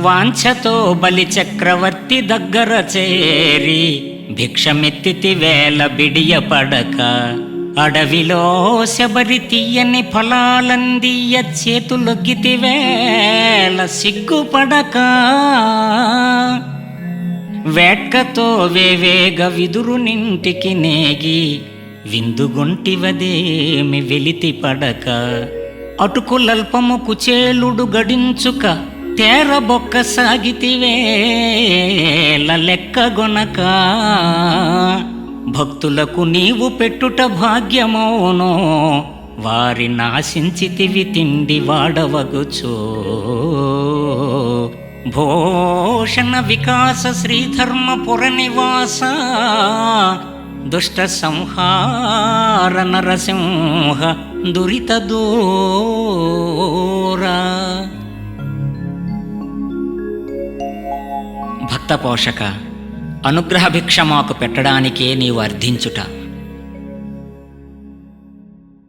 వాంఛతో బలి చక్రవర్తి దగ్గర చేరి భిక్షమెత్తితి వేల బిడియ పడక. అడవిలో శబరి తీయని ఫలాలందియ చేతులొగ్గితి వేల సిగ్గుపడక. వేట్కతో వేవేగ విదురు నింటికి నేగి విందుగొంటివదేమి వెలితి పడక. అటుకులల్పము కుచేలుడు గడించుక తేరబొక్క సాగితివేల లెక్కగొనక భక్తులకు నీవు పెట్టుట భాగ్యమౌనో వారి నాశించితివి తిండి వాడవగుచో. భూషణ వికాస శ్రీధర్మపుర నివాస దుష్ట సంహార నరసింహ దురిత దూరా భక్త పోషక అనుగ్రహ భిక్ష మాకు పెట్టడానికే నీవు అర్థించుట.